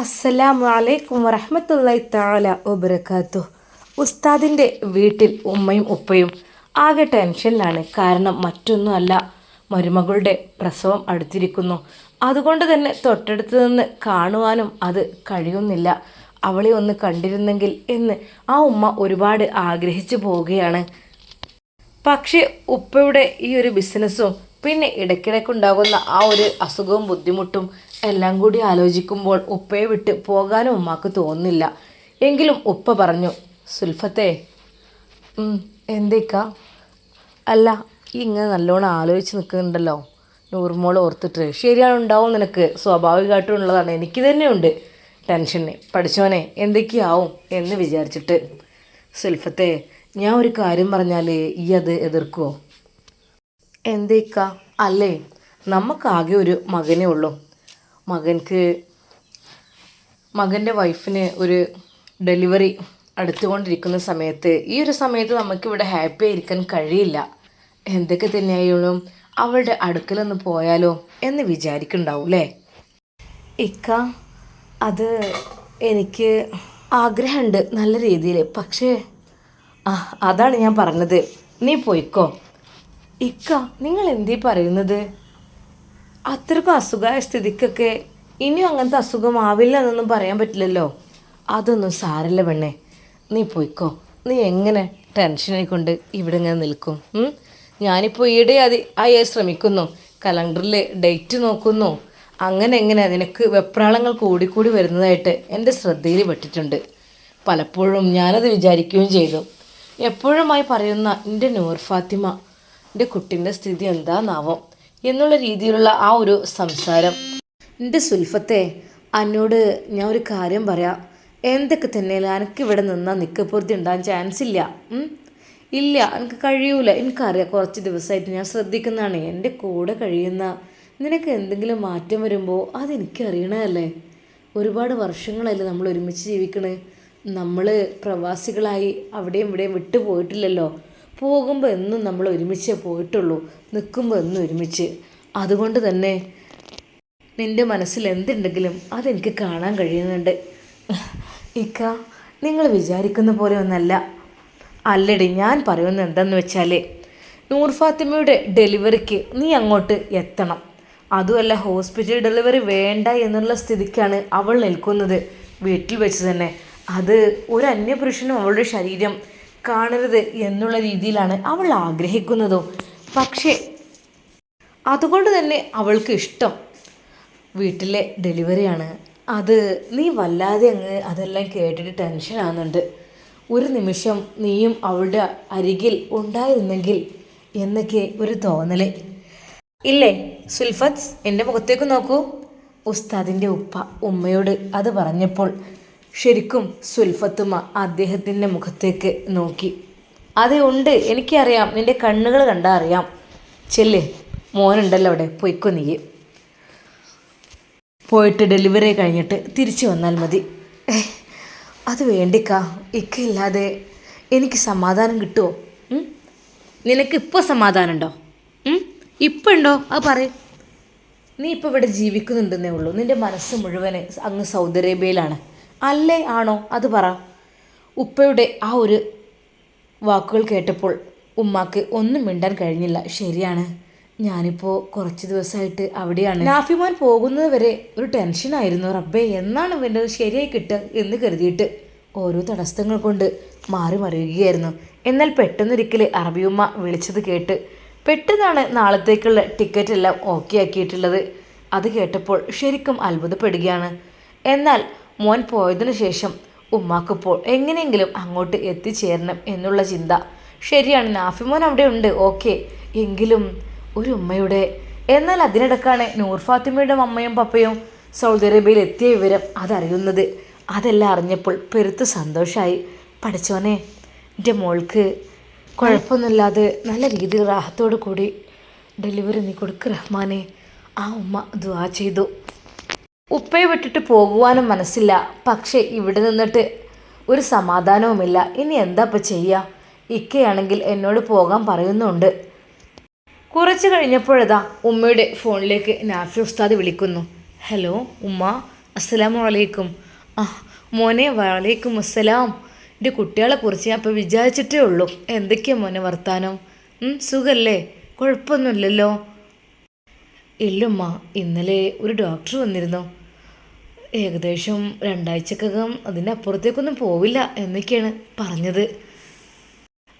അസ്സലാമു അലൈക്കും വറഹമത്തല്ലായി താല ഒബറക്കാത്തു ഉസ്താദിന്റെ വീട്ടിൽ ഉമ്മയും ഉപ്പയും ആകെ ടെൻഷനിലാണ്. കാരണം മറ്റൊന്നുമല്ല മരുമകളുടെ പ്രസവം അടുത്തിരിക്കുന്നു. അതുകൊണ്ട് തന്നെ തൊട്ടടുത്ത് നിന്ന് കാണുവാനും അത് കഴിയുന്നില്ല. അവളെ ഒന്ന് കണ്ടിരുന്നെങ്കിൽ എന്ന് ആ ഉമ്മ ഒരുപാട് ആഗ്രഹിച്ചു പോവുകയാണ്. പക്ഷേ ഉപ്പയുടെ ഈ ഒരു ബിസിനസ്സും പിന്നെ ഇടയ്ക്കിടയ്ക്കുണ്ടാകുന്ന ആ ഒരു അസുഖവും ബുദ്ധിമുട്ടും എല്ലാം കൂടി ആലോചിക്കുമ്പോൾ ഉപ്പയെ വിട്ട് പോകാനും ഉമ്മാക്ക് തോന്നുന്നില്ല. എങ്കിലും ഉപ്പ പറഞ്ഞു സുൽഫത്തെ "ഉം, എന്തേക്കാ? അല്ല ഈ ഇങ്ങനെ നല്ലോണം ആലോചിച്ച് നിൽക്കുന്നുണ്ടല്ലോ. നൂറുമോൾ ഓർത്തിട്ട്. ശരിയാണ് ഉണ്ടാവും നിനക്ക്. സ്വാഭാവികമായിട്ടും ഉള്ളതാണ്. എനിക്ക് തന്നെയുണ്ട് ടെൻഷന് പഠിച്ചോനെ എന്തൊക്കെയാവും എന്ന് വിചാരിച്ചിട്ട്. സുൽഫത്തെ ഞാൻ ഒരു കാര്യം പറഞ്ഞാൽ ഈ അത് എതിർക്കുമോ എന്തേക്ക? അല്ലേ നമുക്കാകെ ഒരു മകനേ ഉള്ളൂ. മകൻക്ക് മകന്റെ വൈഫിന് ഒരു ഡെലിവറി അടുത്തുകൊണ്ടിരിക്കുന്ന സമയത്ത് ഈ ഒരു സമയത്ത് നമുക്കിവിടെ ഹാപ്പി ആയിരിക്കാൻ കഴിയില്ല. എന്തൊക്കെ തന്നെയായാലും അവളുടെ അടുക്കലൊന്ന് പോയാലോ എന്ന് വിചാരിക്കുന്നുണ്ടാവും അല്ലേ? ഇക്ക അത് എനിക്ക് ആഗ്രഹമുണ്ട് നല്ല രീതിയിൽ. പക്ഷേ ആ അതാണ് ഞാൻ പറഞ്ഞത്. നീ പോയിക്കോ. ഇക്ക നിങ്ങൾ എന്തീ പറയുന്നത്? അത്രക്കും അസുഖമായ സ്ഥിതിക്കൊക്കെ ഇനിയും അങ്ങനത്തെ അസുഖമാവില്ല എന്നൊന്നും പറയാൻ പറ്റില്ലല്ലോ. അതൊന്നും സാരല്ല പെണ്ണേ. നീ പോയിക്കോ. നീ എങ്ങനെ ടെൻഷനായിക്കൊണ്ട് കൊണ്ട് ഇവിടെ ഇങ്ങനെ നിൽക്കും? ഞാനിപ്പോൾ ഈയിടെ അത് ആയി ശ്രമിക്കുന്നു. കലണ്ടറിൽ ഡേറ്റ് നോക്കുന്നു. അങ്ങനെ എങ്ങനെ നിനക്ക് വെപ്രാളങ്ങൾ കൂടിക്കൂടി വരുന്നതായിട്ട് എന്റെ ശ്രദ്ധയിൽ പെട്ടിട്ടുണ്ട്. പലപ്പോഴും ഞാനത് വിചാരിക്കുകയും ചെയ്തു. എപ്പോഴുമായി പറയുന്ന എന്റെ നൂർ ഫാത്തിമ എന്റെ കുട്ടീന്റെ സ്ഥിതി എന്താന്നാവോ? എന്നുള്ള രീതിയിലുള്ള ആ ഒരു സംസാരം. എന്റെ സുൽഫത്തെ എന്നോട് ഞാൻ ഒരു കാര്യം പറയാം. എന്തൊക്കെ തന്നെ എനിക്ക് ഇവിടെ നിന്നാൽ നിൽക്കപ്പുറത്തി ഉണ്ടാകാൻ ചാൻസ് ഇല്ല. ഇല്ല എനിക്ക് കഴിയൂല. എനിക്കറിയാം കുറച്ച് ദിവസമായിട്ട് ഞാൻ ശ്രദ്ധിക്കുന്നതാണ്. എന്റെ കൂടെ കഴിയുന്ന നിനക്ക് എന്തെങ്കിലും മാറ്റം വരുമ്പോൾ അതെനിക്കറിയണതല്ലേ? ഒരുപാട് വർഷങ്ങളല്ലേ നമ്മൾ ഒരുമിച്ച് ജീവിക്കണേ. നമ്മൾ പ്രവാസികളായി അവിടെയും ഇവിടെയും വിട്ടു പോയിട്ടില്ലല്ലോ പോകുമ്പോൾ എന്നും നമ്മൾ ഒരുമിച്ചേ പോയിട്ടുള്ളൂ നിൽക്കുമ്പോൾ എന്നും ഒരുമിച്ച്. അതുകൊണ്ട് തന്നെ നിന്റെ മനസ്സിൽ എന്തുണ്ടെങ്കിലും അതെനിക്ക് കാണാൻ കഴിയുന്നുണ്ട്. ഇക്ക നിങ്ങൾ വിചാരിക്കുന്ന പോലെ ഒന്നല്ല. അല്ലടി ഞാൻ പറയുന്നത് എന്തെന്ന് വെച്ചാൽ നൂർ ഫാത്തിമയുടെ ഡെലിവറിക്ക് നീ അങ്ങോട്ട് എത്തണം. അതുമല്ല ഹോസ്പിറ്റൽ ഡെലിവറി വേണ്ട എന്നുള്ള സ്ഥിതിക്കാണ് അവൾ നിൽക്കുന്നത്. വീട്ടിൽ വെച്ച് തന്നെ. അത് ഒരു അന്യപുരുഷനും അവളുടെ ശരീരം കാണരുത് എന്നുള്ള രീതിയിലാണ് അവൾ ആഗ്രഹിക്കുന്നതും. പക്ഷേ അതുകൊണ്ട് തന്നെ അവൾക്ക് ഇഷ്ടം. വീട്ടിലെ ഡെലിവറിയാണ് അത് നീ വല്ലാതെ അങ്ങ് അതെല്ലാം കേട്ടിട്ട് ടെൻഷൻ ആകുന്നുണ്ട് ഒരു നിമിഷം നീയും അവളുടെ അരികിൽ ഉണ്ടായിരുന്നെങ്കിൽ എന്നൊക്കെ ഒരു തോന്നൽ. ഇല്ലേ സുൽഫത്ത്? എന്റെ മുഖത്തേക്ക് നോക്കൂ. ഉസ്താദിന്റെ ഉപ്പ ഉമ്മയോട് അത് പറഞ്ഞപ്പോൾ ശരിക്കും സുൽഫത്തുമ്മ അദ്ദേഹത്തിന്റെ മുഖത്തേക്ക് നോക്കി. അതെ ഉണ്ട്. എനിക്കറിയാം. നിന്റെ കണ്ണുകൾ കണ്ടാൽ അറിയാം. ചെല്ല്. മോനുണ്ടല്ലോ അവിടെ. പൊയ്ക്കോ നീ പോയിട്ട് ഡെലിവറി കഴിഞ്ഞിട്ട് തിരിച്ചു വന്നാൽ മതി. അത് വേണ്ടിക്കാ. ഇക്കയില്ലാതെ എനിക്ക് സമാധാനം കിട്ടുമോ നിനക്ക് ഇപ്പോൾ സമാധാനം ഉണ്ടോ ഇപ്പം ഉണ്ടോ അത് പറയും. നീ ഇപ്പോൾ ഇവിടെ ജീവിക്കുന്നുണ്ടെന്നേ ഉള്ളൂ. നിന്റെ മനസ്സ് മുഴുവൻ അങ്ങ് സൗദി അറേബ്യയിലാണ്. അല്ലേ ആണോ? അത് പറ. ഉപ്പയുടെ ആ ഒരു വാക്കുകൾ കേട്ടപ്പോൾ ഉമ്മാക്ക് ഒന്നും മിണ്ടാൻ കഴിഞ്ഞില്ല. ശരിയാണ്. ഞാനിപ്പോൾ കുറച്ച് ദിവസമായിട്ട് അവിടെയാണ്. നാഫിമാൻ പോകുന്നത് വരെ ഒരു ടെൻഷനായിരുന്നു റബ്ബേ എന്നാണ് ഇവന്റെ ശരിയായി കിട്ടുക എന്ന് കരുതിയിട്ട് ഓരോ തടസ്സങ്ങൾ കൊണ്ട് മാറി മറിയുകയായിരുന്നു. എന്നാൽ പെട്ടെന്നൊരിക്കൽ അറബിയുമ്മ വിളിച്ചത് കേട്ട് പെട്ടെന്നാണ് നാളത്തേക്കുള്ള ടിക്കറ്റ് എല്ലാം ഓക്കെ ആക്കിയിട്ടുള്ളത്. അത് കേട്ടപ്പോൾ ശരിക്കും അത്ഭുതപ്പെടുകയാണ്. എന്നാൽ മോൻ പോയതിനു ശേഷം ഉമ്മാക്കിപ്പോൾ എങ്ങനെയെങ്കിലും അങ്ങോട്ട് എത്തിച്ചേരണം എന്നുള്ള ചിന്ത. ശരിയാണ് നാഫിമോൻ അവിടെ ഉണ്ട് ഓക്കെ. എങ്കിലും ഒരു ഉമ്മയുടെ എന്നാൽ അതിനിടക്കാണ് നൂർ ഫാത്തിമയുടെ അമ്മയും പപ്പയും സൗദി അറേബ്യയിൽ എത്തിയ വിവരം അതറിയുന്നത്. അതെല്ലാം അറിഞ്ഞപ്പോൾ പെരുത്ത് സന്തോഷമായി പഠിച്ചോനെ എന്റെ മോൾക്ക് കുഴപ്പമൊന്നുമില്ലാതെ നല്ല രീതിയിൽ റാഹത്തോടു കൂടി ഡെലിവറി നീ കൊടുക്ക് റഹ്മാനെ. ആ ഉമ്മ ദുവാ ചെയ്തു. ഉപ്പയെ വിട്ടിട്ട് പോകുവാനും മനസ്സില്ല. പക്ഷേ ഇവിടെ നിന്നിട്ട് ഒരു സമാധാനവുമില്ല. ഇനി എന്താ ഇപ്പം ചെയ്യുക ഇക്കയാണെങ്കിൽ എന്നോട് പോകാൻ പറയുന്നുണ്ട്. കുറച്ച് കഴിഞ്ഞപ്പോഴതാ ഉമ്മയുടെ ഫോണിലേക്ക് നാഫി ഉസ്താദ് വിളിക്കുന്നു. ഹലോ ഉമ്മ അസ്സലാമു അലൈക്കും. ആ മോനെ വലൈക്കും അസ്സലാം. എന്റെ കുട്ടികളെ കുറിച്ച് ഞാൻ ഇപ്പോൾ വിചാരിച്ചിട്ടേ ഉള്ളൂ. എന്തൊക്കെയാണ് മോനെ വർത്താനം? സുഖല്ലേ? കുഴപ്പമൊന്നുമില്ലല്ലോ. ഇല്ലുമ്മ ഇന്നലെ ഒരു ഡോക്ടർ വന്നിരുന്നു. ഏകദേശം രണ്ടാഴ്ചക്കകം അതിന്റെ അപ്പുറത്തേക്കൊന്നും പോവില്ല എന്നൊക്കെയാണ് പറഞ്ഞത്.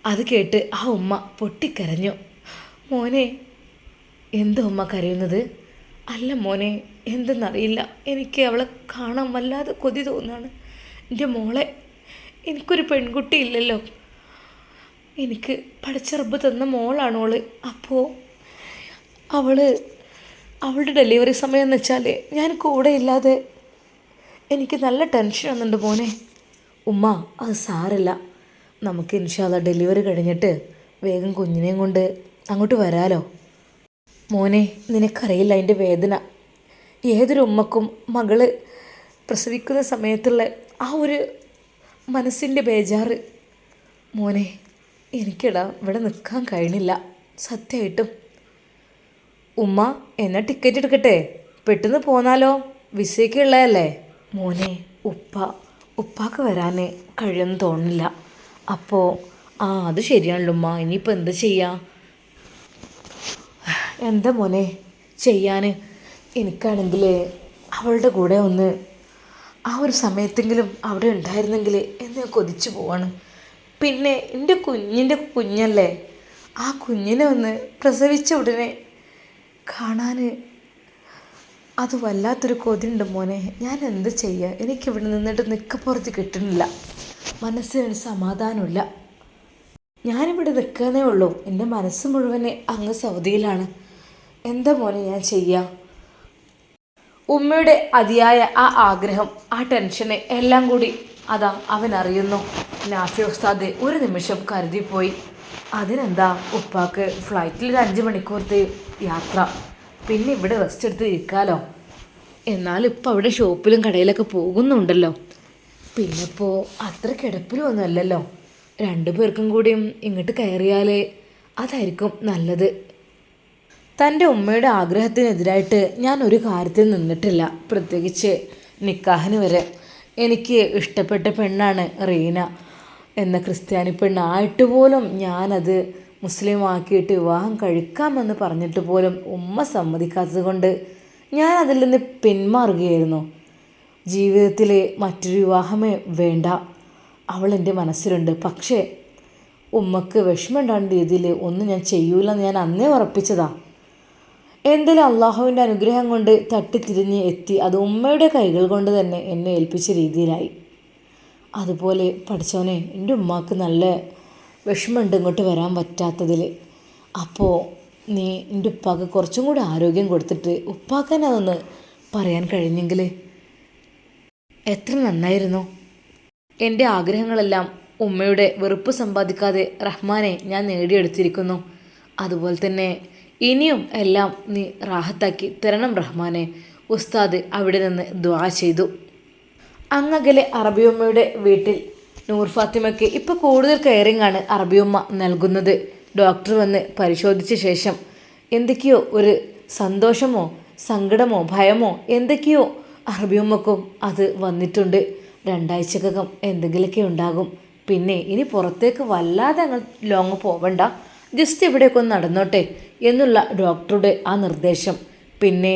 അത് കേട്ട് ആ ഉമ്മ പൊട്ടിക്കരഞ്ഞു. മോനെ എന്താ ഉമ്മ കരയുന്നത്? അല്ല മോനെ എന്തെന്നറിയില്ല. എനിക്ക് അവളെ കാണാൻ വല്ലാതെ കൊതി തോന്നാണ്. എന്റെ മോളെ എനിക്കൊരു പെൺകുട്ടി ഇല്ലല്ലോ. എനിക്ക് പഠിച്ചറബ് തന്ന മോളാണ് ഓൾ. അപ്പോൾ അവൾ അവളുടെ ഡെലിവറി സമയം എന്ന് വെച്ചാൽ ഞാൻ കൂടെ ഇല്ലാതെ എനിക്ക് നല്ല ടെൻഷൻ വന്നുണ്ട് മോനെ. ഉമ്മ അത് സാരല്ല. നമുക്ക് ഇൻഷാല്ല ഡെലിവറി കഴിഞ്ഞിട്ട് വേഗം കുഞ്ഞിനെയും കൊണ്ട് അങ്ങോട്ട് വരാലോ. മോനെ നിനക്കറിയില്ല അതിന്റെ വേദന. ഏതൊരു ഉമ്മക്കും മകൾ പ്രസവിക്കുന്ന സമയത്തുള്ള ആ ഒരു മനസ്സിന്റെ ബേജാറ്. മോനെ എനിക്കിടാ ഇവിടെ നിൽക്കാൻ കഴിഞ്ഞില്ല സത്യമായിട്ടും. ഉമ്മ എന്നാ ടിക്കറ്റ് എടുക്കട്ടെ? പെട്ടെന്ന് പോന്നാലോ? വിസയ്ക്ക് ഉള്ളതല്ലേ? മോനെ ഉപ്പ ഉപ്പാക്ക് വരാൻ കഴിയുമെന്ന് തോന്നില്ല അപ്പോൾ ആ അത് ശരിയാണല്ലോ ഉമ്മ. ഇനിയിപ്പോൾ എന്താ ചെയ്യുക എന്താ മോനെ ചെയ്യാൻ എനിക്കാണെങ്കിൽ അവളുടെ കൂടെ ഒന്ന് ആ ഒരു സമയത്തെങ്കിലും അവിടെ ഉണ്ടായിരുന്നെങ്കിൽ എന്നെ കൊതിച്ചു പോവാണ്. പിന്നെ എന്റെ കുഞ്ഞിന്റെ കുഞ്ഞല്ലേ? ആ കുഞ്ഞിനെ ഒന്ന് പ്രസവിച്ച ഉടനെ കാണാൻ അത് വല്ലാത്തൊരു കൊതിയുണ്ട് മോനെ. ഞാൻ എന്ത് ചെയ്യുക എനിക്കിവിടെ നിന്നിട്ട് നിൽക്കപ്പുറത്ത് കിട്ടുന്നില്ല. മനസ്സിനൊരു സമാധാനമില്ല ഞാനിവിടെ നിൽക്കുന്നേ ഉള്ളൂ. എന്റെ മനസ്സ് മുഴുവനെ അങ്ങ് സൗദിയിലാണ്. എന്താ മോനെ ഞാൻ ചെയ്യുക ഉമ്മയുടെ അതിയായ ആ ആഗ്രഹം ആ ടെൻഷനെ എല്ലാം കൂടി അതാ അവൻ അറിയുന്നു. നാഫി ഉസ്താദ് ഒരു നിമിഷം കരുതിപ്പോയി. അതിനെന്താ ഉപ്പാക്ക് ഫ്ലൈറ്റിൽ ഒരു അഞ്ച് മണിക്കൂറത്തെ യാത്ര. പിന്നെ ഇവിടെ റെസ്റ്റ് എടുത്ത് ഇരിക്കാലോ? എന്നാൽ ഇപ്പോൾ അവിടെ ഷോപ്പിലും കടയിലൊക്കെ പോകുന്നുണ്ടല്ലോ. പിന്നെ ഇപ്പോൾ അത്ര കിടപ്പിലും ഒന്നുമല്ലല്ലോ രണ്ടു പേർക്കും കൂടിയും ഇങ്ങോട്ട് കയറിയാലേ അതായിരിക്കും നല്ലത്. തന്റെ ഉമ്മയുടെ ആഗ്രഹത്തിനെതിരായിട്ട് ഞാൻ ഒരു കാര്യത്തിൽ നിന്നിട്ടില്ല. പ്രത്യേകിച്ച് നിക്കാഹിന് വരെ. എനിക്ക് ഇഷ്ടപ്പെട്ട പെണ്ണാണ് റീന. എന്ന ക്രിസ്ത്യാനി പെണ്ണായിട്ട് പോലും ഞാനത് മുസ്ലിം ആക്കിയിട്ട് വിവാഹം കഴിക്കാമെന്ന് പറഞ്ഞിട്ട് പോലും ഉമ്മ സമ്മതിക്കാത്തത് കൊണ്ട് ഞാൻ അതിൽ നിന്ന് പിന്മാറുകയായിരുന്നു. ജീവിതത്തിലെ മറ്റൊരു വിവാഹമേ വേണ്ട. അവൾ എന്റെ മനസ്സിലുണ്ട്. പക്ഷേ ഉമ്മക്ക് വിഷമമുണ്ടാകുന്ന രീതിയിൽ ഒന്നും ഞാൻ ചെയ്യൂലെന്ന് ഞാൻ അന്നേ ഉറപ്പിച്ചതാ. എന്തെങ്കിലും അള്ളാഹുവിന്റെ അനുഗ്രഹം കൊണ്ട് തട്ടിത്തിരിഞ്ഞ് എത്തി അത് ഉമ്മയുടെ കൈകൾ കൊണ്ട് തന്നെ എന്നെ ഏൽപ്പിച്ച രീതിയിലായി. അതുപോലെ പഠിച്ചവനെ എന്റെ ഉമ്മാക്ക് നല്ല വിഷമമുണ്ട് ഇങ്ങോട്ട് വരാൻ പറ്റാത്തതിൽ അപ്പോൾ നീ എന്റെ ഉപ്പാക്ക് കുറച്ചും കൂടി ആരോഗ്യം കൊടുത്തിട്ട് ഉപ്പാക്കനെ അതൊന്ന് പറയാൻ കഴിഞ്ഞെങ്കിൽ എത്ര നന്നായിരുന്നു. എന്റെ ആഗ്രഹങ്ങളെല്ലാം ഉമ്മയുടെ വെറുപ്പ് സമ്പാദിക്കാതെ റഹ്മാനെ ഞാൻ നേടിയെടുത്തിരിക്കുന്നു. അതുപോലെ തന്നെ ഇനിയും എല്ലാം നീ റാഹത്താക്കി തരണം റഹ്മാനെ. ഉസ്താദ് അവിടെ നിന്ന് ദ്വാ ചെയ്തു. അങ്ങകലെ അറബിയമ്മയുടെ വീട്ടിൽ നൂർ ഫാത്തിമയ്ക്ക് ഇപ്പോൾ കൂടുതൽ കെയറിംഗ് ആണ് അറബിയമ്മ നൽകുന്നത്. ഡോക്ടർ വന്ന് പരിശോധിച്ച ശേഷം എന്തൊക്കെയോ ഒരു സന്തോഷമോ സങ്കടമോ ഭയമോ എന്തൊക്കെയോ അറബിയമ്മക്കും അത് വന്നിട്ടുണ്ട്. രണ്ടാഴ്ചക്കകം എന്തെങ്കിലുമൊക്കെ ഉണ്ടാകും. പിന്നെ ഇനി പുറത്തേക്ക് വല്ലാതെ അങ്ങ് ലോങ് പോവണ്ട. ജസ്റ്റ് ഇവിടെയൊക്കെ ഒന്ന് നടന്നോട്ടെ എന്നുള്ള ഡോക്ടറുടെ ആ നിർദ്ദേശം. പിന്നെ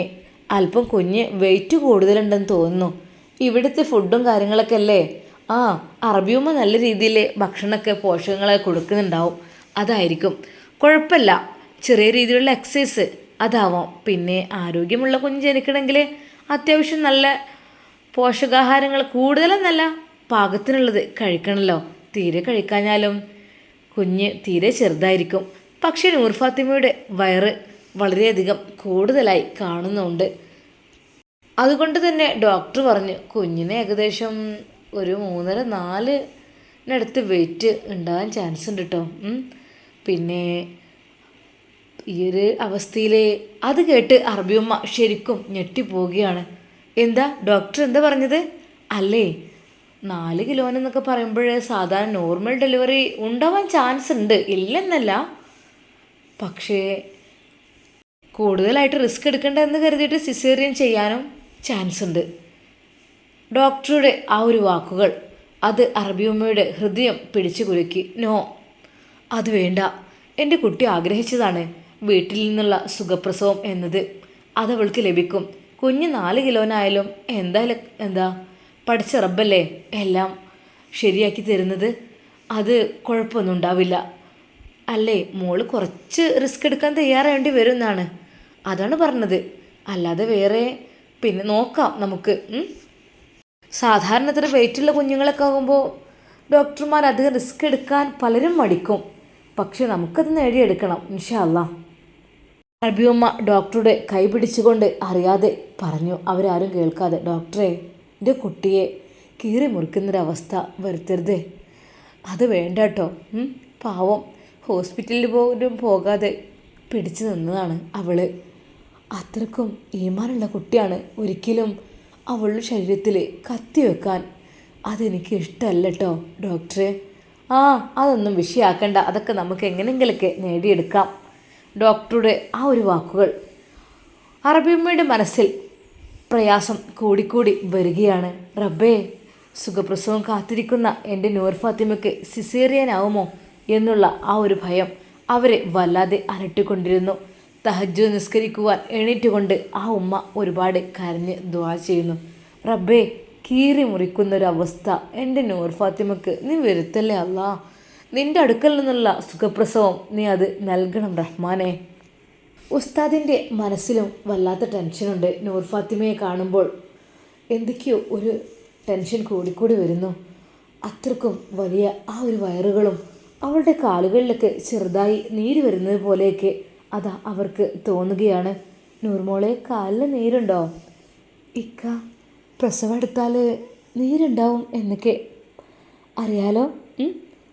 അല്പം കുഞ്ഞ് വെയിറ്റ് കൂടുതലുണ്ടെന്ന് തോന്നുന്നു. ഇവിടുത്തെ ഫുഡും കാര്യങ്ങളൊക്കെ അല്ലേ? ആ അറബിയുമ്മ നല്ല രീതിയിൽ ഭക്ഷണമൊക്കെ പോഷകങ്ങളെ കൊടുക്കുന്നുണ്ടാവും. അതായിരിക്കും. കുഴപ്പമില്ല. ചെറിയ രീതിയിലുള്ള എക്സസൈസ് അതാവാം. പിന്നെ ആരോഗ്യമുള്ള കുഞ്ഞ് ജനിക്കണമെങ്കിൽ അത്യാവശ്യം നല്ല പോഷകാഹാരങ്ങൾ കൂടുതലെന്നല്ല പാകത്തിനുള്ളത് കഴിക്കണമല്ലോ തീരെ കഴിക്കാഞ്ഞാലും കുഞ്ഞ് തീരെ ചെറുതായിരിക്കും. പക്ഷേ നൂർ ഫാത്തിമയുടെ വയറ് വളരെയധികം കൂടുതലായി കാണുന്നുണ്ട്. അതുകൊണ്ട് തന്നെ ഡോക്ടർ പറഞ്ഞു കുഞ്ഞിനെ ഏകദേശം ഒരു മൂന്നര നാലിനടുത്ത് വെയിറ്റ് ഉണ്ടാകാൻ ചാൻസ് ഉണ്ട് കേട്ടോ പിന്നെ ഈ ഒരു അവസ്ഥയിൽ അത് കേട്ട് അറബിയമ്മ ശരിക്കും ഞെട്ടിപ്പോവുകയാണ്. എന്താ? ഡോക്ടർ എന്താ പറഞ്ഞത്? അല്ലേ? നാല് കിലോനെന്നൊക്കെ പറയുമ്പോൾ സാധാരണ നോർമൽ ഡെലിവറി ഉണ്ടാവാൻ ചാൻസ് ഉണ്ട്. ഇല്ലെന്നല്ല. പക്ഷേ കൂടുതലായിട്ട് റിസ്ക് എടുക്കണ്ടെന്ന് കരുതിയിട്ട് സിസേറിയൻ ചെയ്യാനും ചാൻസ് ഉണ്ട്. ഡോക്ടറുടെ ആ ഒരു വാക്കുകൾ. അത് അറബിയമ്മയുടെ ഹൃദയം പിടിച്ചു കുലുക്കി. നോ അത് വേണ്ട. എന്റെ കുട്ടി ആഗ്രഹിച്ചതാണ് വീട്ടിൽ നിന്നുള്ള സുഖപ്രസവം എന്നത്. അതവൾക്ക് ലഭിക്കും. കുഞ്ഞ് നാല് കിലോനായാലും എന്തായാലും എന്താ? പഠിച്ച റബ്ബല്ലേ എല്ലാം ശരിയാക്കി തരുന്നത്? അത് കുഴപ്പമൊന്നും ഉണ്ടാവില്ല. അല്ലേ മോൾ കുറച്ച് റിസ്ക് എടുക്കാൻ തയ്യാറാവേണ്ടി വരും എന്നാണ് അതാണ് പറഞ്ഞത്. അല്ലാതെ വേറെ പിന്നെ നോക്കാം നമുക്ക്? സാധാരണ ഇത്ര വെയിറ്റുള്ള കുഞ്ഞുങ്ങളൊക്കെ ആകുമ്പോൾ ഡോക്ടർമാർ അധികം റിസ്ക് എടുക്കാൻ പലരും മടിക്കും. പക്ഷെ നമുക്കത് നേടിയെടുക്കണം ഇൻഷാല്ല അബിയമ്മ ഡോക്ടറുടെ കൈ പിടിച്ചുകൊണ്ട് അറിയാതെ പറഞ്ഞു അവരാരും കേൾക്കാതെ ഡോക്ടറെ എന്റെ കുട്ടിയെ കീറി മുറിക്കുന്നൊരവസ്ഥ വരുത്തരുത്. അത് വേണ്ട കേട്ടോ പാവം. ഹോസ്പിറ്റലിൽ പോലും പോകാതെ പിടിച്ചു നിന്നതാണ് അവൾ അത്രക്കും ഈമാനുള്ള കുട്ടിയാണ്. ഒരിക്കലും അവളുടെ ശരീരത്തിൽ കത്തി വെക്കാൻ. അതെനിക്ക് ഇഷ്ടമല്ല കേട്ടോ ഡോക്ടറെ. ആ അതൊന്നും വിഷയാക്കണ്ട. അതൊക്കെ നമുക്ക് എങ്ങനെയെങ്കിലൊക്കെ നേടിയെടുക്കാം. ഡോക്ടറുടെ ആ ഒരു വാക്കുകൾ. അറബിയമ്മയുടെ മനസ്സിൽ പ്രയാസം കൂടിക്കൂടി വരികയാണ്. റബ്ബേ സുഖപ്രസവം കാത്തിരിക്കുന്ന എന്റെ നൂർ ഫാത്തിമയ്ക്ക് സിസേറിയനാവുമോ എന്നുള്ള ആ ഒരു ഭയം അവരെ വല്ലാതെ അലട്ടിക്കൊണ്ടിരുന്നു. തഹജ്ജു നിസ്കരിക്കുവാൻ എണീറ്റുകൊണ്ട് ആ ഉമ്മ ഒരുപാട് കരഞ്ഞ് ദ്വാ ചെയ്യുന്നു. റബ്ബേ കീറി മുറിക്കുന്നൊരവസ്ഥ എന്റെ നൂർ ഫാത്തിമക്ക്. നീ വരുത്തല്ലേ അല്ല? നിന്റെ അടുക്കൽ നിന്നുള്ള സുഖപ്രസവം നീ അത് നൽകണം റഹ്മാനെ. ഉസ്താദിന്റെ മനസ്സിലും വല്ലാത്ത ടെൻഷനുണ്ട് നൂർ ഫാത്തിമയെ കാണുമ്പോൾ. എന്തൊക്കെയോ ഒരു ടെൻഷൻ കൂടിക്കൂടി വരുന്നു. അത്രക്കും വലിയ ആ ഒരു വയറുകളും അവളുടെ കാലുകളിലൊക്കെ ചെറുതായി നീര് വരുന്നത് പോലെയൊക്കെ അതാ അവർക്ക് തോന്നുകയാണ്. നൂർമോളെ കാലിൽ നീരുണ്ടോ? ഇക്ക പ്രസവം എടുത്താൽ നീരുണ്ടാവും എന്നൊക്കെ. അറിയാലോ?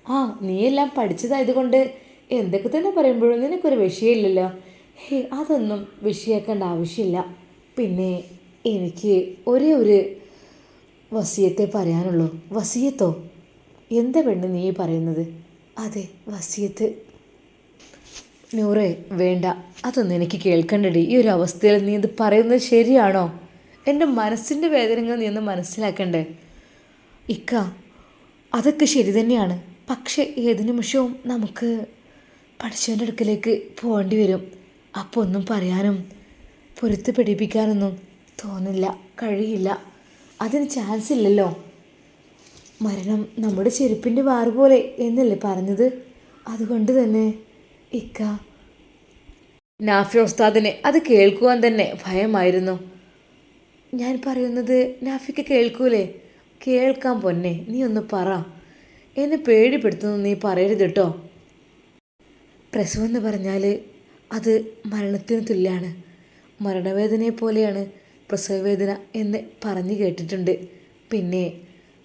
ആ നീയെല്ലാം പഠിച്ചതായതുകൊണ്ട് എന്തൊക്കെ തന്നെ പറയുമ്പോഴും നിനക്കൊരു വിഷയമില്ലല്ലോ. ഹേ അതൊന്നും വിഷയാക്കേണ്ട ആവശ്യമില്ല. പിന്നെ എനിക്ക് ഒരേ ഒരു വസീയത്തെ പറയാനുള്ളൂ. വസീയത്തോ? എന്താ പെണ്ണ് നീ പറയുന്നത്? അതെ വസിയത്ത്. നൂറേ വേണ്ട. അതൊന്നും എനിക്ക് കേൾക്കണ്ടടി. ഈ ഒരു അവസ്ഥയിൽ നീ ഇത് പറയുന്നത് ശരിയാണോ? എന്റെ മനസ്സിന്റെ വേദനകൾ നീ ഒന്ന് മനസ്സിലാക്കണ്ടേ? ഇക്ക അതൊക്കെ ശരി തന്നെയാണ്. പക്ഷേ ഏത് നിമിഷവും നമുക്ക് പഠിച്ചവന്റെ അടുക്കലേക്ക് പോകേണ്ടി വരും. അപ്പോൾ ഒന്നും പറയാനും പൊരുത്ത് പിടിപ്പിക്കാനൊന്നും തോന്നില്ല കഴിയില്ല. അതിന് ചാൻസ് ഇല്ലല്ലോ. മരണം നമ്മുടെ ചെരുപ്പിന്റെ വാറുപോലെ എന്നല്ലേ പറഞ്ഞത്? അതുകൊണ്ട് തന്നെ ഇക്ക. നാഫി ഉസ്താദിന് അത് കേൾക്കുവാൻ തന്നെ ഭയമായിരുന്നു. ഞാൻ പറയുന്നത് നാഫിക്ക് കേൾക്കൂലേ? കേൾക്കാൻ പൊന്നെ നീ ഒന്ന് പറ. എന്നെ പേടിപ്പെടുത്തുന്നു നീ പറയരുത് കേട്ടോ പ്രസവം എന്ന് പറഞ്ഞാൽ അത് മരണത്തിന് തുല്യമാണ് മരണവേദനയെ പോലെയാണ് പ്രസവവേദന എന്ന് പറഞ്ഞു കേട്ടിട്ടുണ്ട്. പിന്നെ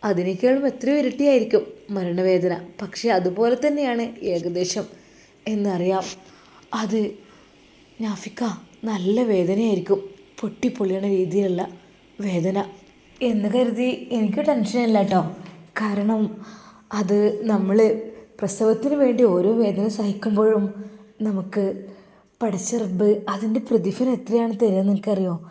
അതിനേക്കാളും എത്രയോ ഇരട്ടിയായിരിക്കും മരണവേദന. പക്ഷേ അതുപോലെ തന്നെയാണ് ഏകദേശം. എന്നറിയാം. അത് നാഫിക്ക നല്ല വേദനയായിരിക്കും. പൊട്ടിപ്പൊളിയണ രീതിയിലുള്ള വേദന. എന്ന് കരുതി എനിക്ക് ടെൻഷനില്ല കേട്ടോ കാരണം അത് നമ്മൾ പ്രസവത്തിന് വേണ്ടി ഓരോ വേദന സഹിക്കുമ്പോഴും നമുക്ക് പഠിച്ച റബ്ബ് അതിന്റെ പ്രതിഫലം എത്രയാണ് തരുന്നത് നിനക്കറിയോ?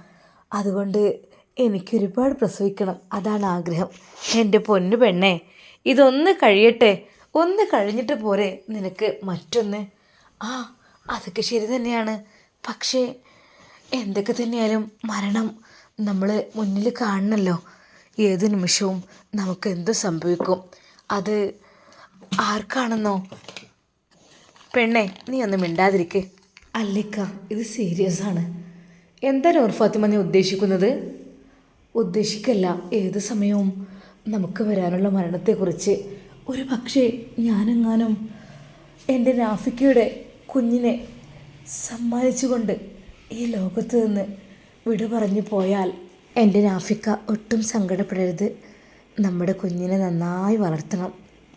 അതുകൊണ്ട് എനിക്കൊരുപാട് പ്രസവിക്കണം. അതാണ് ആഗ്രഹം. എന്റെ പൊന്നു പെണ്ണേ ഇതൊന്ന് കഴിയട്ടെ. ഒന്ന് കഴിഞ്ഞിട്ട് പോരെ നിനക്ക് മറ്റൊന്ന്. ആ അതൊക്കെ ശരി തന്നെയാണ്. പക്ഷേ എന്തൊക്കെ തന്നെയായാലും മരണം നമ്മൾ മുന്നിൽ കാണണമല്ലോ ഏത് നിമിഷവും നമുക്ക് എന്ത് സംഭവിക്കും? അത് ആർക്കാണെന്നോ? പെണ്ണെ നീ ഒന്ന് മിണ്ടാതിരിക്കെ. അല്ലിക്ക ഇത് സീരിയസ് ആണ്. എന്താ ഓർഫാത്തിമ ഫാത്തിമ നീ ഉദ്ദേശിക്കുന്നത്? ഉദ്ദേശിക്കല്ല ഏത് സമയവും നമുക്ക് വരാനുള്ള മരണത്തെക്കുറിച്ച് ഒരു പക്ഷേ ഞാനെങ്ങാനും എന്റെ രാഫിക്കയുടെ കുഞ്ഞിനെ സമ്മാനിച്ചുകൊണ്ട് ഈ ലോകത്ത് നിന്ന് വിട പറഞ്ഞു പോയാൽ എന്റെ രാഫിക്ക ഒട്ടും സങ്കടപ്പെടരുത്. നമ്മുടെ കുഞ്ഞിനെ നന്നായി വളർത്തണം.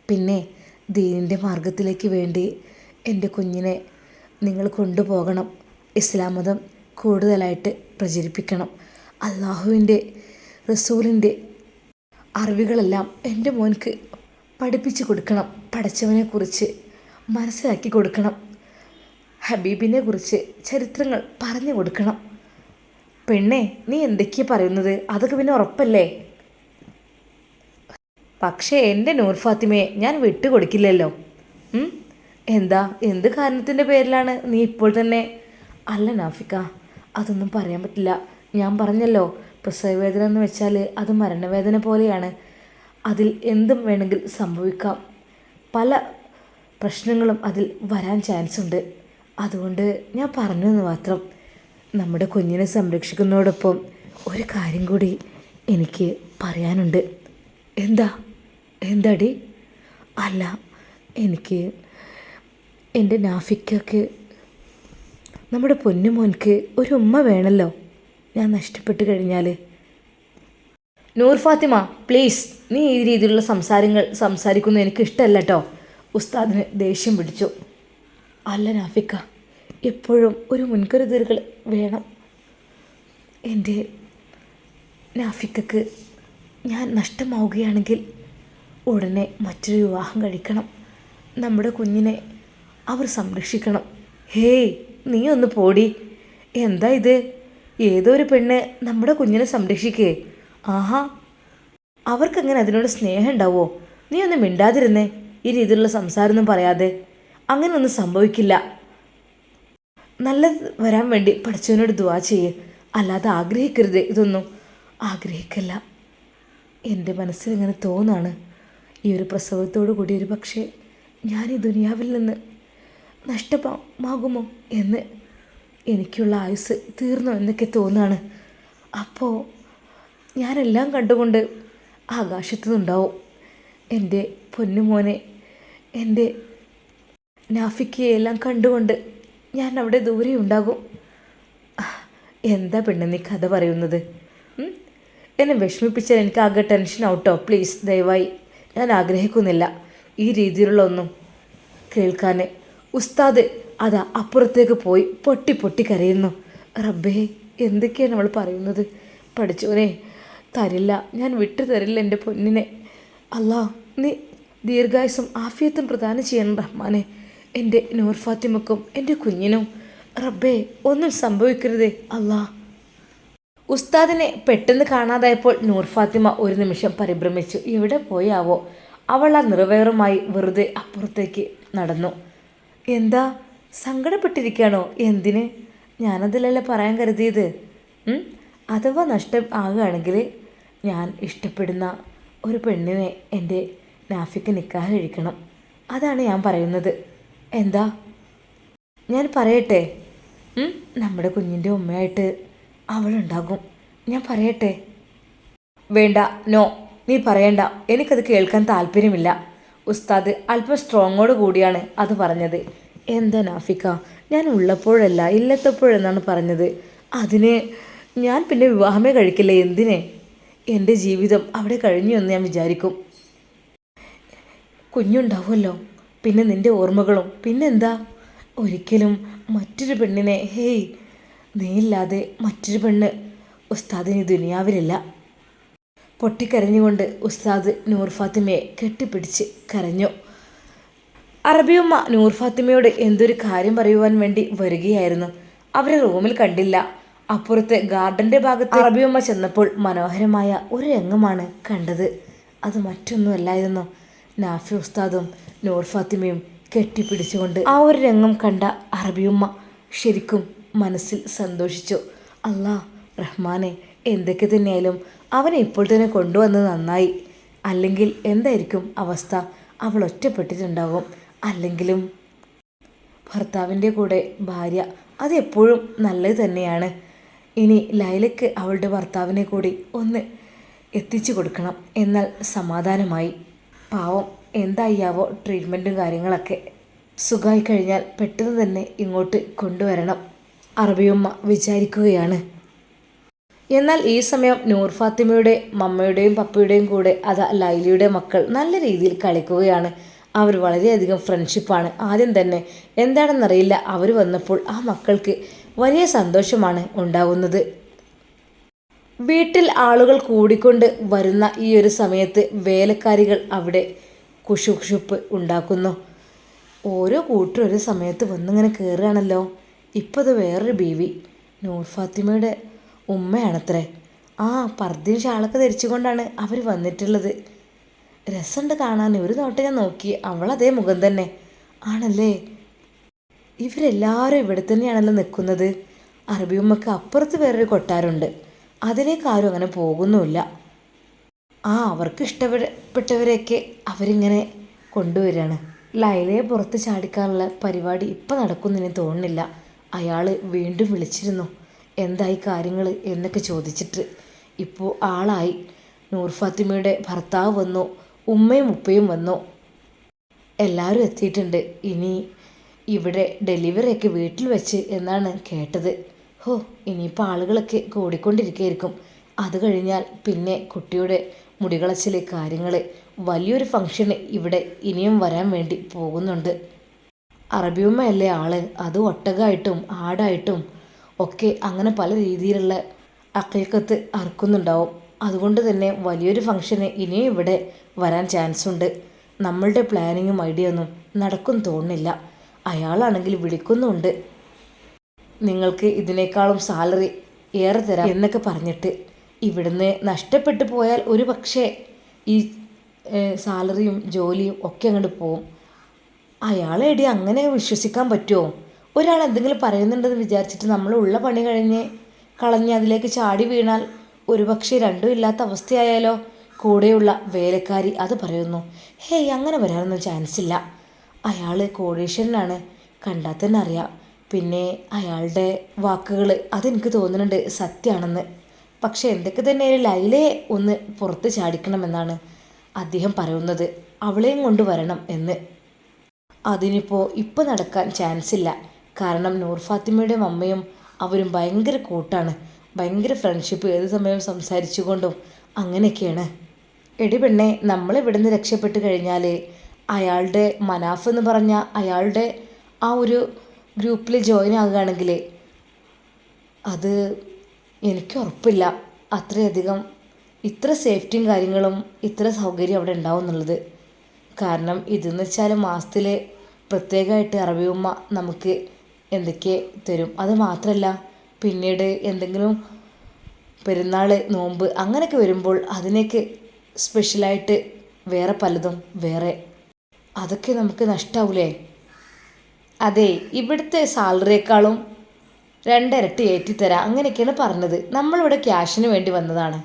പിന്നെ ദീനിന്റെ മാർഗത്തിലേക്ക് വേണ്ടി എന്റെ കുഞ്ഞിനെ നിങ്ങൾ കൊണ്ടുപോകണം. ഇസ്ലാം മതം കൂടുതലായിട്ട് പ്രചരിപ്പിക്കണം. അള്ളാഹുവിന്റെ റസൂലിന്റെ അറിവുകളെല്ലാം എന്റെ മോൻക്ക് പഠിപ്പിച്ചു കൊടുക്കണം. പഠിച്ചവനെക്കുറിച്ച് മനസ്സിലാക്കി കൊടുക്കണം. ഹബീബിനെ കുറിച്ച് ചരിത്രങ്ങൾ പറഞ്ഞു കൊടുക്കണം. പെണ്ണെ നീ എന്തൊക്കെയാ പറയുന്നത്? അതൊക്കെ പിന്നെ ഉറപ്പല്ലേ? പക്ഷേ എന്റെ നൂർ ഫാത്തിമയെ ഞാൻ വിട്ടുകൊടുക്കില്ലല്ലോ? എന്താ? എന്ത് കാരണത്തിന്റെ പേരിലാണ് നീ ഇപ്പോൾ തന്നെ? അല്ല നാഫിക്ക അതൊന്നും പറയാൻ പറ്റില്ല. ഞാൻ പറഞ്ഞല്ലോ പ്രസവവേദന എന്ന് വെച്ചാൽ അത് മരണവേദന പോലെയാണ്. അതിൽ എന്തും വേണമെങ്കിൽ സംഭവിക്കാം. പല പ്രശ്നങ്ങളും അതിൽ വരാൻ ചാൻസ് ഉണ്ട്. അതുകൊണ്ട് ഞാൻ പറഞ്ഞെന്ന് മാത്രം നമ്മുടെ കുഞ്ഞിനെ സംരക്ഷിക്കുന്നതോടൊപ്പം ഒരു കാര്യം കൂടി എനിക്ക് പറയാനുണ്ട്. എന്താ? എന്താടി? അല്ല എനിക്ക് എന്റെ നാഫിക്കൊക്കെ നമ്മുടെ പൊന്നുമോൻക്ക് ഒരു ഉമ്മ വേണമല്ലോ ഞാൻ നഷ്ടപ്പെട്ട് കഴിഞ്ഞാൽ നൂർ ഫാത്തിമ പ്ലീസ് നീ ഈ രീതിയിലുള്ള സംസാരങ്ങൾ സംസാരിക്കുന്നത് എനിക്ക് ഇഷ്ടമല്ല കേട്ടോ ഉസ്താദിന് ദേഷ്യം പിടിച്ചു. അല്ല നാഫിക്ക എപ്പോഴും ഒരു മുൻകരുതലുകൾ വേണം. എന്റെ നാഫിക്കക്ക് ഞാൻ നഷ്ടമാവുകയാണെങ്കിൽ ഉടനെ മറ്റൊരു വിവാഹം കഴിക്കണം. നമ്മുടെ കുഞ്ഞിനെ അവർ സംരക്ഷിക്കണം. ഹേയ് നീ ഒന്ന് പോടി. എന്താ ഇത്? ഏതോ ഒരു പെണ്ണ് നമ്മുടെ കുഞ്ഞിനെ സംരക്ഷിക്കേ. ആഹാ. അവർക്കെങ്ങനെ അതിനോട് സ്നേഹം ഉണ്ടാവോ? നീ ഒന്ന് മിണ്ടാതിരുന്നേ. ഈ രീതിയിലുള്ള സംസാരമൊന്നും പറയാതെ. അങ്ങനെ ഒന്നും സംഭവിക്കില്ല. നല്ലത് വരാൻ വേണ്ടി പഠിച്ചവനോട് ദുവാ ചെയ്യ്. അല്ലാതെ ആഗ്രഹിക്കരുത് ഇതൊന്നും. ആഗ്രഹിക്കല്ല. എന്റെ മനസ്സിൽ ഇങ്ങനെ തോന്നാണ്. ഈ ഒരു പ്രസവത്തോടു കൂടി ഒരു പക്ഷേ ഞാൻ ഈ ദുനിയാവിൽ നിന്ന് നഷ്ടമാകുമോ എന്ന് എനിക്കുള്ള ആയുസ് തീർന്നു എന്നൊക്കെ തോന്നാണ്. അപ്പോൾ ഞാനെല്ലാം കണ്ടുകൊണ്ട് ആകാശത്ത് നിന്നുണ്ടാവും എന്റെ പൊന്നുമോനെ എന്റെ നാഫിക്കയെല്ലാം കണ്ടുകൊണ്ട് ഞാൻ അവിടെ ദൂരെ ഉണ്ടാകും. എന്താ പെണ്ണ് നീ കഥ പറയുന്നത്? എന്നെ വിഷമിപ്പിച്ചാൽ എനിക്ക് ആകെ ടെൻഷൻ ഔട്ടോ? പ്ലീസ് ദയവായി. ഞാൻ ആഗ്രഹിക്കുന്നില്ല ഈ രീതിയിലുള്ള ഒന്നും. കേൾക്കാൻ ഉസ്താദ് അതാ അപ്പുറത്തേക്ക് പോയി പൊട്ടി പൊട്ടി കരയുന്നു. റബ്ബേ എന്തൊക്കെയാണ് നമ്മൾ പറയുന്നത്? പഠിച്ചോനെ തരില്ല. ഞാൻ വിട്ടു തരില്ല എന്റെ പൊന്നിനെ. അല്ലാ നീ ദീർഘായുസും ആഫിയത്തും പ്രദാനം ചെയ്യണം റഹ്മാനെ. എന്റെ നൂർ ഫാത്തിമക്കും എന്റെ കുഞ്ഞിനും റബ്ബേ ഒന്നും സംഭവിക്കരുതേ. അല്ലാ ഉസ്താദിനെ പെട്ടെന്ന് കാണാതായപ്പോൾ നൂർ ഫാത്തിമ ഒരു നിമിഷം പരിഭ്രമിച്ചു. എവിടെ പോയാവോ? അവൾ ആ നിറവേറുമായി വെറുതെ അപ്പുറത്തേക്ക് നടന്നു. എന്താ? സങ്കടപ്പെട്ടിരിക്കുകയാണോ എന്തിന്? ഞാനതിലല്ലേ പറയാൻ കരുതിയത്? അഥവാ നഷ്ടം ആകുകയാണെങ്കിൽ ഞാൻ ഇഷ്ടപ്പെടുന്ന ഒരു പെണ്ണിനെ എന്റെ നാഫിക്ക് നിക്കാഹ് കഴിക്കണം. അതാണ് ഞാൻ പറയുന്നത്. എന്താ? ഞാൻ പറയട്ടെ. നമ്മുടെ കുഞ്ഞിന്റെ ഉമ്മയായിട്ട് അവളുണ്ടാകും. ഞാൻ പറയട്ടെ. വേണ്ട നോ നീ പറയണ്ട. എനിക്കത് കേൾക്കാൻ താല്പര്യമില്ല. ഉസ്താദ് അല്പം സ്ട്രോങ്ങോട് കൂടിയാണ് അത് പറഞ്ഞത്. എന്താ നാഫിക്ക? ഞാൻ ഉള്ളപ്പോഴല്ല ഇല്ലാത്തപ്പോഴെന്നാണ് പറഞ്ഞത്. അതിന് ഞാൻ പിന്നെ വിവാഹമേ കഴിക്കില്ല? എന്തിനെ? എന്റെ ജീവിതം അവിടെ കഴിഞ്ഞു എന്ന് ഞാൻ വിചാരിക്കും. കുഞ്ഞുണ്ടാവുമല്ലോ. പിന്നെ നിന്റെ ഓർമ്മകളും. പിന്നെന്താ? ഒരിക്കലും മറ്റൊരു പെണ്ണിനെ ഹേയ് നീയില്ലാതെ മറ്റൊരു പെണ്ണ് ഉസ്താദിന് ദുനിയാവിലില്ല. പൊട്ടിക്കരഞ്ഞുകൊണ്ട് ഉസ്താദ് നൂർ ഫാത്തിമയെ കെട്ടിപ്പിടിച്ച് കരഞ്ഞു. അറബിയമ്മ നൂർ ഫാത്തിമയോട് എന്തൊരു കാര്യം പറയുവാൻ വേണ്ടി വരികയായിരുന്നു. അവരെ റൂമിൽ കണ്ടില്ല. അപ്പുറത്തെ ഗാർഡന്റെ ഭാഗത്ത് അറബിയമ്മ ചെന്നപ്പോൾ മനോഹരമായ ഒരു രംഗമാണ് കണ്ടത്. അത് മറ്റൊന്നുമല്ലായിരുന്നു. നാഫി ഉസ്താദും നൂർ ഫാത്തിമയും കെട്ടിപ്പിടിച്ചുകൊണ്ട് ആ ഒരു രംഗം കണ്ട അറബിയമ്മ ശരിക്കും മനസ്സിൽ സന്തോഷിച്ചു. അല്ലാ റഹ്മാനെ എന്തൊക്കെ തന്നെയായാലും അവനെ ഇപ്പോൾ തന്നെ കൊണ്ടുവന്നത് നന്നായി. അല്ലെങ്കിൽ എന്തായിരിക്കും അവസ്ഥ? അവൾ ഒറ്റപ്പെട്ടിട്ടുണ്ടാകും. അല്ലെങ്കിലും ഭർത്താവിന്റെ കൂടെ ഭാര്യ അതെപ്പോഴും നല്ലത് തന്നെയാണ്. ഇനി ലൈലയ്ക്ക് അവളുടെ ഭർത്താവിനെ കൂടി ഒന്ന് എത്തിച്ചു കൊടുക്കണം എന്നാൽ സമാധാനമായി. പാവം എന്തായിയാവോ ട്രീറ്റ്മെന്റും കാര്യങ്ങളൊക്കെ. സുഖമായി കഴിഞ്ഞാൽ പെട്ടെന്ന് തന്നെ ഇങ്ങോട്ട് കൊണ്ടുവരണം അറബിയമ്മ വിചാരിക്കുകയാണ്. എന്നാൽ ഈ സമയം നൂർ ഫാത്തിമയുടെ മമ്മയുടെയും പപ്പയുടെയും കൂടെ അതാ ലൈലയുടെ മക്കൾ നല്ല രീതിയിൽ കളിക്കുകയാണ്. അവർ വളരെയധികം ഫ്രണ്ട്ഷിപ്പാണ് ആദ്യം തന്നെ എന്താണെന്നറിയില്ല അവർ വന്നപ്പോൾ ആ മക്കൾക്ക് വലിയ സന്തോഷമാണ് ഉണ്ടാകുന്നത് വീട്ടിൽ ആളുകൾ കൂടിക്കൊണ്ട് വരുന്ന ഈ ഒരു സമയത്ത് വേലക്കാരികൾ അവിടെ കുശുകുശുപ്പ് ഉണ്ടാക്കുന്നു. ഓരോ കൂട്ടരും ഒരു സമയത്ത് വന്നിങ്ങനെ കയറുകയാണല്ലോ ഇപ്പോൾ അത് വേറൊരു ബീവി. നൂർ ഫാത്തിമയുടെ ഉമ്മയാണത്രേ. ആ പർദ്ദയും ഷാളൊക്കെ ധരിച്ചുകൊണ്ടാണ് അവർ വന്നിട്ടുള്ളത്. രസമുണ്ട് കാണാൻ. ഒരു നോട്ട് ഞാൻ നോക്കി. അവളതേ മുഖം തന്നെ. ആണല്ലേ? ഇവരെല്ലാവരും ഇവിടെ തന്നെയാണല്ലോ നിൽക്കുന്നത്. അറബിയമ്മക്ക് അപ്പുറത്ത് വേറൊരു കൊട്ടാരമുണ്ട്. അതിലേക്ക് ആരും അങ്ങനെ പോകുന്നുമില്ല. ആ അവർക്ക് ഇഷ്ടപ്പെട്ടവരെയൊക്കെ അവരിങ്ങനെ കൊണ്ടുവരികയാണ്. ലൈലയെ പുറത്ത് ചാടിക്കാനുള്ള പരിപാടി ഇപ്പം നടക്കുന്നെന്ന് തോന്നുന്നില്ല. അയാൾ വീണ്ടും വിളിച്ചിരുന്നു. എന്തായി കാര്യങ്ങൾ എന്നൊക്കെ ചോദിച്ചിട്ട്. ഇപ്പോൾ ആളായി. നൂർ ഫാത്തിമയുടെ ഭർത്താവ് വന്നു. ഉമ്മയും ഉപ്പയും വന്നു. എല്ലാവരും എത്തിയിട്ടുണ്ട്. ഇനി ഇവിടെ ഡെലിവറിയൊക്കെ വീട്ടിൽ വെച്ച് എന്നാണ് കേട്ടത്. ഹോ ഇനിയിപ്പോൾ ആളുകളൊക്കെ കൂടിക്കൊണ്ടിരിക്കുകയായിരിക്കും. അത് കഴിഞ്ഞാൽ പിന്നെ കുട്ടിയുടെ മുടികളച്ചിൽ കാര്യങ്ങൾ വലിയൊരു ഫംഗ്ഷൻ ഇവിടെ ഇനിയും വരാൻ വേണ്ടി പോകുന്നുണ്ട്. അറബിയുമ്മയല്ലേ ആൾ? അത് ഒട്ടകമായിട്ടും ആടായിട്ടും ഒക്കെ അങ്ങനെ പല രീതിയിലുള്ള അക്കൈക്കത്ത് അറുക്കുന്നുണ്ടാവും. അതുകൊണ്ട് തന്നെ വലിയൊരു ഫംഗ്ഷന് ഇനിയും ഇവിടെ വരാൻ ചാൻസ് ഉണ്ട് നമ്മളുടെ പ്ലാനിങ്ങും ഐഡിയ ഒന്നും നടക്കും തോന്നുന്നില്ല. അയാളാണെങ്കിൽ വിളിക്കുന്നുണ്ട്. നിങ്ങൾക്ക് ഇതിനേക്കാളും സാലറി ഏറെ തരാം എന്നൊക്കെ പറഞ്ഞിട്ട് ഇവിടുന്ന് നഷ്ടപ്പെട്ടു പോയാൽ ഒരു പക്ഷേ ഈ സാലറിയും ജോലിയും ഒക്കെ അങ്ങോട്ട് പോവും. അയാളെ എടി അങ്ങനെ വിശ്വസിക്കാൻ പറ്റുമോ ഒരാൾ എന്തെങ്കിലും പറയുന്നുണ്ടെന്ന് വിചാരിച്ചിട്ട് നമ്മൾ ഉള്ള പണി കഴിഞ്ഞ് കളഞ്ഞ് അതിലേക്ക് ചാടി വീണാൽ ഒരുപക്ഷെ രണ്ടും ഇല്ലാത്ത അവസ്ഥയായാലോ? കൂടെയുള്ള വേലക്കാരി അത് പറയുന്നു. ഹേയ് അങ്ങനെ വരാനൊന്നും ചാൻസ് ഇല്ല. അയാൾ കോടീശ്വരനാണ്. കണ്ടാൽ അറിയാം. പിന്നെ അയാളുടെ വാക്കുകൾ അതെനിക്ക് തോന്നുന്നുണ്ട് സത്യമാണെന്ന് പക്ഷെ എന്തൊക്കെ തന്നെ ലൈലയെ ഒന്ന് പുറത്ത് ചാടിക്കണമെന്നാണ് അദ്ദേഹം പറയുന്നത്. അവളെയും കൊണ്ടുവരണം എന്ന്. അതിനിപ്പോൾ ഇപ്പോൾ നടക്കാൻ ചാൻസ് ഇല്ല. കാരണം നൂർ ഫാത്തിമയുടെ അമ്മയും അവരും ഭയങ്കര കൂട്ടാണ്. ഭയങ്കര ഫ്രണ്ട്ഷിപ്പ് ഏത് സമയവും സംസാരിച്ചുകൊണ്ടും അങ്ങനെയൊക്കെയാണ്. എടി പെണ്ണെ നമ്മൾ ഇവിടുന്ന് രക്ഷപ്പെട്ട് കഴിഞ്ഞാൽ അയാളുടെ മനാഫ് എന്ന് പറഞ്ഞ അയാളുടെ ആ ഒരു ഗ്രൂപ്പിൽ ജോയിൻ ആകുകയാണെങ്കിൽ അത് എനിക്ക് ഉറപ്പില്ല. അത്രയധികം ഇത്ര സേഫ്റ്റിയും കാര്യങ്ങളും ഇത്ര സൗകര്യം അവിടെ ഉണ്ടാവും എന്നുള്ളത്. കാരണം ഇതെന്ന് വെച്ചാൽ മാസത്തിൽ പ്രത്യേകമായിട്ട് അറബിയുമ്മ നമുക്ക് എന്തൊക്കെ തരും. അത് മാത്രമല്ല പിന്നീട് എന്തെങ്കിലും പെരുന്നാൾ നോമ്പ് അങ്ങനെയൊക്കെ വരുമ്പോൾ അതിനേക്ക് സ്പെഷ്യലായിട്ട് വേറെ പലതും വേറെ അതൊക്കെ നമുക്ക് നഷ്ടാവൂലേ? അതെ ഇവിടുത്തെ സാലറിയേക്കാളും രണ്ടിരട്ടി ഏറ്റിത്തരാം അങ്ങനെയൊക്കെയാണ് പറഞ്ഞത്. നമ്മളിവിടെ ക്യാഷിന് വേണ്ടി വന്നതാണ്.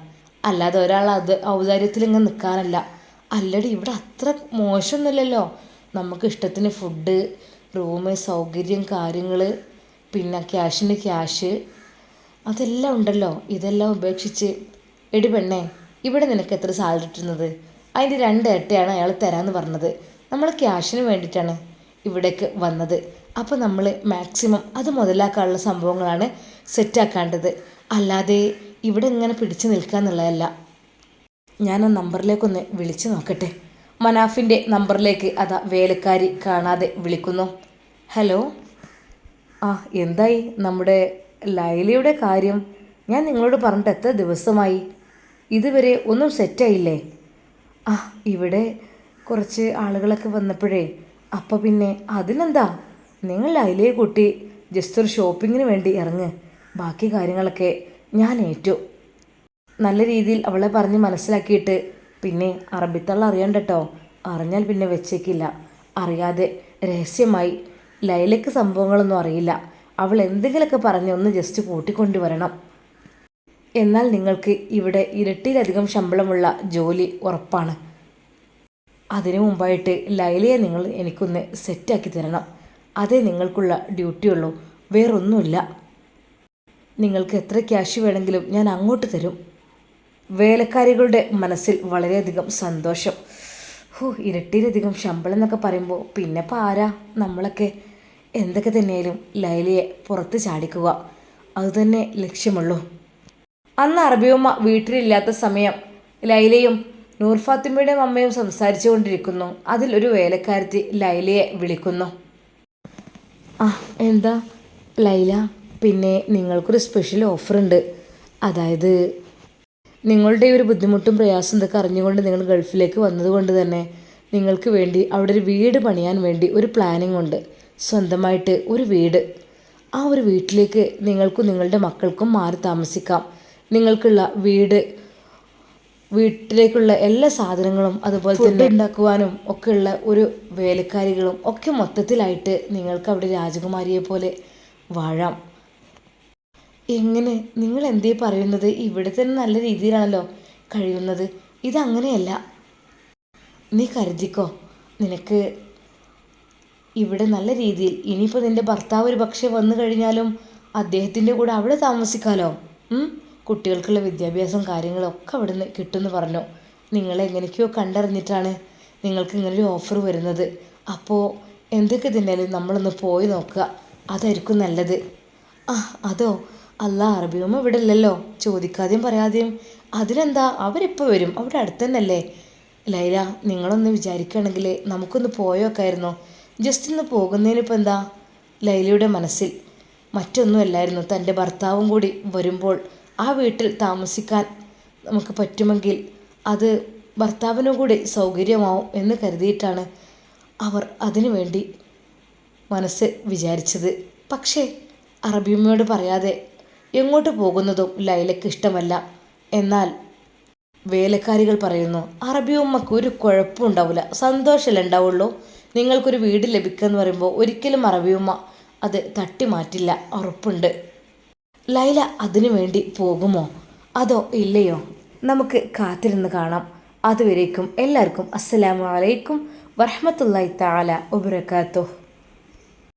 അല്ലാതെ ഒരാൾ അത് ഔദാര്യത്തിൽ ഇങ്ങനെ നിൽക്കാനല്ല. അല്ലടി ഇവിടെ അത്ര മോശമൊന്നുമില്ലല്ലോ. നമുക്ക് ഇഷ്ടത്തിന് ഫുഡ് റൂം സൗകര്യം കാര്യങ്ങൾ പിന്നെ ക്യാഷിന് ക്യാഷ്. അതെല്ലാം ഉണ്ടല്ലോ. ഇതെല്ലാം ഉപേക്ഷിച്ച് എടി പെണ്ണേ ഇവിടെ നിനക്ക് എത്ര സാലറി കിട്ടുന്നത്? അതിന്റെ രണ്ട് ഇരട്ടയാണ് അയാൾ തരാമെന്ന് പറഞ്ഞത്. നമ്മൾ ക്യാഷിന് വേണ്ടിയിട്ടാണ് ഇവിടേക്ക് വന്നത്. അപ്പോൾ നമ്മൾ മാക്സിമം അത് മുതലാക്കാനുള്ള സംഭവങ്ങളാണ് സെറ്റാക്കേണ്ടത് അല്ലാതെ ഇവിടെ ഇങ്ങനെ പിടിച്ചു നിൽക്കുക എന്നുള്ളതല്ല. ഞാൻ ആ നമ്പറിലേക്കൊന്ന് വിളിച്ചു നോക്കട്ടെ. മനാഫിന്റെ നമ്പറിലേക്ക് അതാ വേലക്കാരി കാണാതെ വിളിക്കുന്നു. ഹലോ ആ എന്തായി? നമ്മുടെ ലൈലയുടെ കാര്യം ഞാൻ നിങ്ങളോട് പറഞ്ഞിട്ട് എത്ര ദിവസമായി? ഇതുവരെ ഒന്നും സെറ്റായില്ലേ ആ ഇവിടെ കുറച്ച് ആളുകളൊക്കെ വന്നപ്പോഴേ അപ്പോൾ പിന്നെ അതിനെന്താ? നിങ്ങൾ അതിലേ കൂട്ടി ജസ്റ്റ് ഒരു ഷോപ്പിങ്ങിന് വേണ്ടി ഇറങ്ങ്. ബാക്കി കാര്യങ്ങളൊക്കെ ഞാൻ ഏറ്റു. നല്ല രീതിയിൽ അവളെ പറഞ്ഞ് മനസ്സിലാക്കിയിട്ട് പിന്നെ അറബിത്തള്ള അറിയണ്ട കേട്ടോ അറിഞ്ഞാൽ പിന്നെ വെച്ചേക്കില്ല. അറിയാതെ രഹസ്യമായി ലൈലയ്ക്ക് സംഭവങ്ങളൊന്നും അറിയില്ല. അവൾ എന്തെങ്കിലുമൊക്കെ പറഞ്ഞ് ഒന്ന് ജസ്റ്റ് കൂട്ടിക്കൊണ്ടുവരണം എന്നാൽ നിങ്ങൾക്ക് ഇവിടെ ഇരട്ടിയിലധികം ശമ്പളമുള്ള ജോലി ഉറപ്പാണ്. അതിനു മുമ്പായിട്ട് ലൈലയെ നിങ്ങൾ എനിക്കൊന്ന് സെറ്റാക്കി തരണം. അതേ നിങ്ങൾക്കുള്ള ഡ്യൂട്ടിയുള്ളൂ. വേറൊന്നുമില്ല. നിങ്ങൾക്ക് എത്ര ക്യാഷ് വേണമെങ്കിലും ഞാൻ അങ്ങോട്ട് തരും. വേലക്കാരികളുടെ മനസ്സിൽ വളരെയധികം സന്തോഷം. ഹോ ഇരട്ടിയിലധികം ശമ്പളം എന്നൊക്കെ പറയുമ്പോൾ പിന്നെ ഇപ്പോൾ ആരാ? നമ്മളൊക്കെ. എന്തൊക്കെ തന്നെയായാലും ലൈലയെ പുറത്ത് ചാടിക്കുക. അതുതന്നെ ലക്ഷ്യമുള്ളൂ. അന്ന് അറബിയമ്മ വീട്ടിലില്ലാത്ത സമയം ലൈലയും നൂർ ഫാത്തിമയുടെ അമ്മയും സംസാരിച്ചു കൊണ്ടിരിക്കുന്നു അതിൽ ഒരു വേലക്കാരത്തി ലൈലയെ വിളിക്കുന്നു. ആ എന്താ? ലൈല പിന്നെ നിങ്ങൾക്കൊരു സ്പെഷ്യൽ ഓഫർ ഉണ്ട്. അതായത് നിങ്ങളുടെ ഒരു ബുദ്ധിമുട്ടും പ്രയാസം ഇതൊക്കെ അറിഞ്ഞുകൊണ്ട് നിങ്ങൾ ഗൾഫിലേക്ക് വന്നതുകൊണ്ട് തന്നെ നിങ്ങൾക്ക് വേണ്ടി അവിടെ ഒരു വീട് പണിയാൻ വേണ്ടി ഒരു പ്ലാനിങ് ഉണ്ട്. സ്വന്തമായിട്ട് ഒരു വീട്. ആ ഒരു വീട്ടിലേക്ക് നിങ്ങൾക്കും നിങ്ങളുടെ മക്കൾക്കും മാറി താമസിക്കാം. നിങ്ങൾക്കുള്ള വീട് വീട്ടിലേക്കുള്ള എല്ലാ സാധനങ്ങളും അതുപോലെ തന്നെ ഉണ്ടാക്കുവാനും ഒക്കെയുള്ള ഒരു വേലക്കാരികളും ഒക്കെ മൊത്തത്തിലായിട്ട് നിങ്ങൾക്ക് അവിടെ രാജകുമാരിയെ പോലെ വാഴാം. എങ്ങനെ? നിങ്ങൾ എന്തേ പറയുന്നത്? ഇവിടെ തന്നെ നല്ല രീതിയിലാണല്ലോ കഴിയുന്നത്. ഇതങ്ങനെയല്ല. നീ കരുതിക്കോ? നിനക്ക് ഇവിടെ നല്ല രീതിയിൽ ഇനിയിപ്പോൾ നിന്റെ ഭർത്താവ് ഒരു പക്ഷേ വന്നു കഴിഞ്ഞാലും അദ്ദേഹത്തിന്റെ കൂടെ അവിടെ താമസിക്കാമല്ലോ? കുട്ടികൾക്കുള്ള വിദ്യാഭ്യാസം കാര്യങ്ങളൊക്കെ നിന്ന് കിട്ടുമെന്ന് പറഞ്ഞു. നിങ്ങൾ എങ്ങനെയൊക്കെയോ കണ്ടറിഞ്ഞിട്ടാണ് നിങ്ങൾക്ക് ഇങ്ങനൊരു ഓഫർ വരുന്നത്. അപ്പോൾ എന്തൊക്കെ തന്നെയാലും നമ്മളൊന്ന് പോയി നോക്കുക. അതായിരിക്കും നല്ലത്. ആ അതോ? അല്ല അറബിയമ്മ ഇവിടെ ഇല്ലല്ലോ. ചോദിക്കാതെയും പറയാതെയും. അതിനെന്താ? അവരിപ്പോൾ വരും. അവിടെ അടുത്ത് തന്നെയല്ലേ ലൈല നിങ്ങളൊന്ന് വിചാരിക്കുകയാണെങ്കിൽ നമുക്കൊന്ന് പോയോക്കായിരുന്നോ. ജസ്റ്റ് ഒന്ന് പോകുന്നതിനിപ്പോൾ എന്താ? ലൈലയുടെ മനസ്സിൽ. മറ്റൊന്നുമല്ലായിരുന്നു തന്റെ ഭർത്താവും കൂടി വരുമ്പോൾ ആ വീട്ടിൽ താമസിക്കാൻ നമുക്ക് പറ്റുമെങ്കിൽ അത് ഭർത്താവിനും കൂടി സൗകര്യമാവും എന്ന് കരുതിയിട്ടാണ് അവർ അതിനു വേണ്ടി മനസ്സ് വിചാരിച്ചത്. പക്ഷേ അറബിയമ്മയോട് പറയാതെ എങ്ങോട്ട് പോകുന്നതും ലൈലയ്ക്ക് ഇഷ്ടമല്ല. എന്നാൽ വേലക്കാരികൾ പറയുന്നു അറബിയമ്മക്ക് ഒരു കുഴപ്പവും ഉണ്ടാവില്ല സന്തോഷമല്ല ഉണ്ടാവുള്ളൂ. നിങ്ങൾക്കൊരു വീട് ലഭിക്കുക എന്ന് പറയുമ്പോൾ ഒരിക്കലും അറബിയമ്മ അത് തട്ടി മാറ്റില്ല ഉറപ്പുണ്ട്. ലൈല അതിനു വേണ്ടി പോകുമോ? അതോ ഇല്ലയോ? നമുക്ക് കാത്തിരുന്ന് കാണാം. അതുവരേക്കും എല്ലാവർക്കും അസ്സലാമലൈക്കും വറഹമത്തല്ലായി താല വബറകാതുഹു